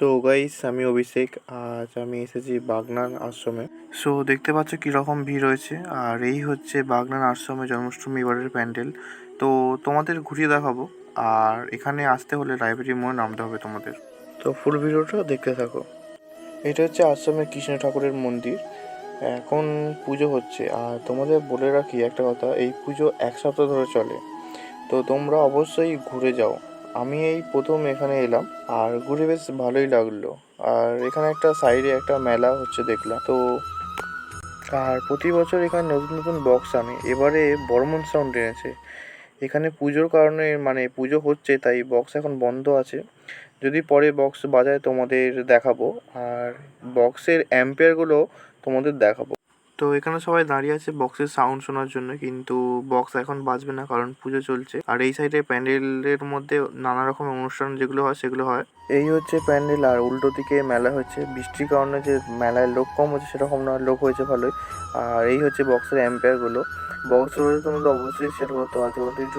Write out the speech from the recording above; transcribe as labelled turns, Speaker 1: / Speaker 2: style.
Speaker 1: তো গাইস আমি অভিষেক, আজ আমি এসেছি বাগনান আশ্রমে। সো দেখতে পাচ্ছ কীরকম ভিড় রয়েছে, আর এই হচ্ছে বাগনান আশ্রমে জন্মাষ্টমী এবারের প্যান্ডেল। তো তোমাদের ঘুরিয়ে দেখাবো, আর এখানে আসতে হলে লাইব্রেরি মোড়ে নামতে হবে তোমাদের। তো ফুল ভিডিওটা দেখতে থাকো। এটা হচ্ছে আশ্রমে কৃষ্ণ ঠাকুরের মন্দির। এখন পুজো হচ্ছে, আর তোমাদের বলে রাখি একটা কথা, এই পুজো এক সপ্তাহ ধরে চলে। তো তোমরা অবশ্যই ঘুরে যাও। আমি এই প্রথম এখানে এলাম, আর ঘুরে বেশ ভালোই লাগল। আর এখানে একটা সাইডে একটা মেলা হচ্ছে দেখলাম। তো আর প্রতি বছর এখানে নতুন নতুন বক্স আনে। এবারে বর্মন সাউন্ড এনেছে। এখানে পুজোর কারণে মানে পুজো হচ্ছে, তাই বক্স এখন বন্ধ আছে। যদি পরে বক্স বাজায় তোমাদের দেখাবো। আর বক্সের অ্যাম্পেয়ারগুলো তোমাদের দেখাবো। তো এখানে সবাই দাঁড়িয়ে আছে বক্সের সাউন্ড শোনার জন্য, কিন্তু বক্স এখন বাজবে না কারণ পুজো চলছে। আর এই সাইডে প্যান্ডেলের মধ্যে নানা রকম অনুষ্ঠান যেগুলো হয়, সেগুলো হয়। এই হচ্ছে প্যান্ডেল আর উল্টো দিকে মেলা হচ্ছে। বৃষ্টির কারণে যে মেলায় লোক কম হচ্ছে, সেরকম না লোক হয়েছে ভালোই। আর এই হচ্ছে বক্সের অ্যাম্পেয়ারগুলো বক্স রয়েছে তোমাদের অবশ্যই সেটা করতে পারছ কিন্তু